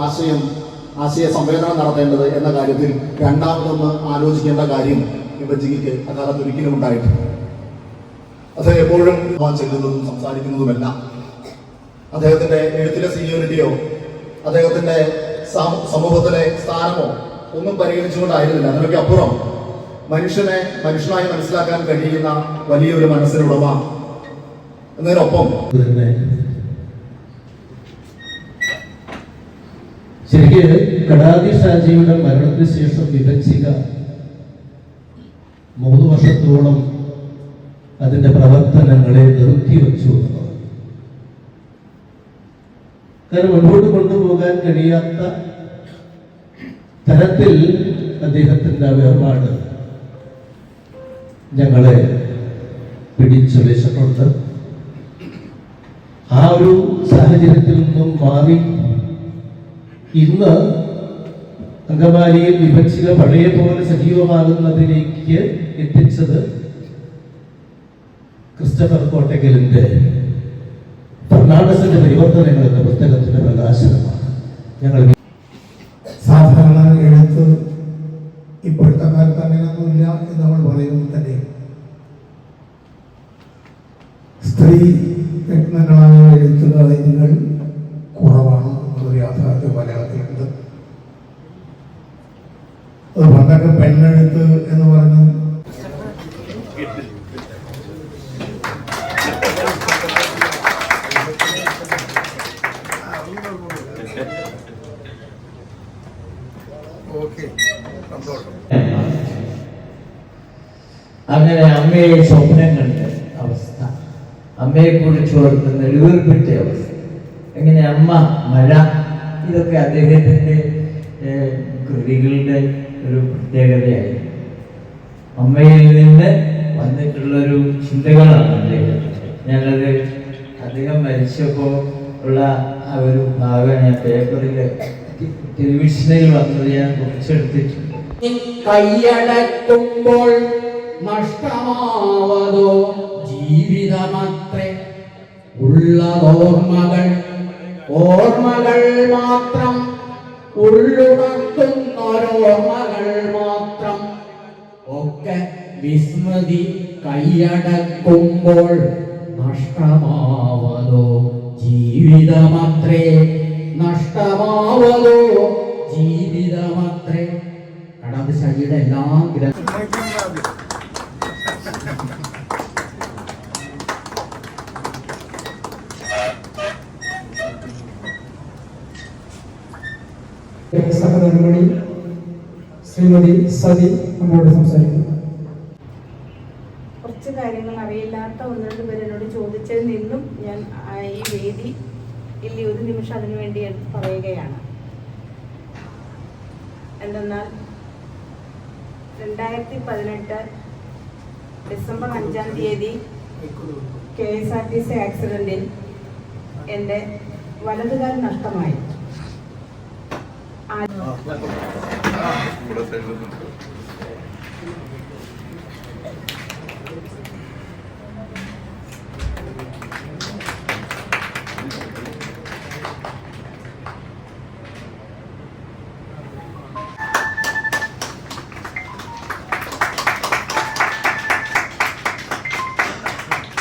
ആശയം ആശയ സംവേദനം നടത്തേണ്ടത് എന്ന കാര്യത്തിൽ രണ്ടാമതൊന്ന് ആലോചിക്കേണ്ട കാര്യം വിഭജിക്ക് അക്കാലത്ത് ഒരിക്കലും ഉണ്ടായിട്ടില്ല. അത് എപ്പോഴും ചെല്ലുന്നതും സംസാരിക്കുന്നതുമല്ല. അദ്ദേഹത്തിന്റെ എഴുത്തിലെ സീനിയോറിറ്റിയോ അദ്ദേഹത്തിന്റെ സമൂഹത്തിലെ സ്ഥാനമോ ഒന്നും പരിഗണിച്ചുകൊണ്ടായിരുന്നില്ല. അതിനൊക്കെ അപ്പുറം മനുഷ്യനെ മനുഷ്യനായി മനസ്സിലാക്കാൻ കഴിയുന്ന വലിയൊരു മനസ്സിനുടമ എന്നതിനൊപ്പം ശരിക്ക് കടാതി ഷാജിയുടെ മരണത്തിന് ശേഷം വിഭജിക മൂന്ന് വർഷത്തോളം അതിന്റെ പ്രവർത്തനങ്ങളെ നിർത്തിവെച്ചു കാരണം മുൻപോട്ട് കൊണ്ടുപോകാൻ കഴിയാത്ത തരത്തിൽ അദ്ദേഹത്തിന്റെ വേർപാട് ഞങ്ങളെ പിടിച്ചുലച്ചിട്ടുണ്ട് ആ ഒരു സാഹചര്യത്തിൽ നിന്നും മാറി ഇന്ന് അങ്കമാലിയിൽ വിഭജിക പഴയ പോലെ സജീവമാകുന്നതിലേക്ക് എത്തിച്ചത് ക്രിസ്റ്റഫർ കോട്ടക്കലിന്റെ ഫെർണാണ്ടസിന്റെ പരിവർത്തനങ്ങൾ എന്ന പുസ്തകത്തിന്റെ പ്രകാശനമാണ്. ഞങ്ങൾ സാധാരണ എഴുത്ത് ഇപ്പോഴത്തെ കാലത്ത് അങ്ങനെയൊന്നുമില്ല എന്ന് നമ്മൾ പറയുന്നത് തന്നെ. സ്ത്രീ രത്നങ്ങളായ എഴുത്തുകാരികൾ കുറവാണ്. എന്നൊരു യാഥാർത്ഥ്യം മലയാളത്തിലുണ്ട്. അത് പണ്ടൊക്കെ പെണ്ണെഴുത്ത് എന്ന് പറഞ്ഞു. അങ്ങനെ അമ്മയെ സ്വപ്നം കണ്ട അമ്മയെ കുറിച്ച് ഓർത്ത് നെടുവേർപ്പിച്ച അവസ്ഥ. എങ്ങനെ അമ്മ മഴ ഇതൊക്കെ അദ്ദേഹത്തിന്റെ ഏഹ്, കൃതികളുടെ ഒരു പ്രത്യേകതയായി. അമ്മയിൽ നിന്ന് വന്നിട്ടുള്ളൊരു ചിന്തകളാണ് അദ്ദേഹം ഞാനത് അദ്ദേഹം മരിച്ചപ്പോൾ ഉള്ള ആ ഒരു ഭാഗം ഞാൻ പേപ്പറിൽ ടെലിവിഷനിൽ വന്നത് ഞാൻ കുറിച്ചെടുത്തിട്ടുണ്ട്. കൈയടക്കുമ്പോൾ നഷ്ടമാവതോ? ജീവിതമത്രേ. ഉള്ളതോർമ്മകൾ ഓർമ്മകൾ മാത്രം. ഉള്ളുണർത്തുന്നൊരോർമ്മകൾ മാത്രം. ഒക്കെ വിസ്മൃതി കൈയടക്കുമ്പോൾ നഷ്ടമാവതോ ജീവിതമത്രേ. നഷ്ടമാവതോ ജീവിതമത്രേ. കടാത് ശൈലിയുടെ എല്ലാ ഗ്രന്ഥ ശ്രീമതി സതി നമ്മളോട് സംസാരിക്കുന്നു. കുറച്ച് കാര്യങ്ങൾ അറിയില്ലാത്ത ഒന്ന് രണ്ട് പേര് എന്നോട് ചോദിച്ചതിൽ നിന്നും ഞാൻ ഈ വേദി ഇല്ല ഒരു നിമിഷം അതിനു വേണ്ടി എടുത്ത് പറയുകയാണ്. എന്തെന്നാൽ രണ്ടായിരത്തി പതിനെട്ട് ഡിസംബർ അഞ്ചാം തീയതി K S R T C ആക്സിഡന്റിൽ എന്റെ വലതുകാൽ നഷ്ടമായി. Ah, não.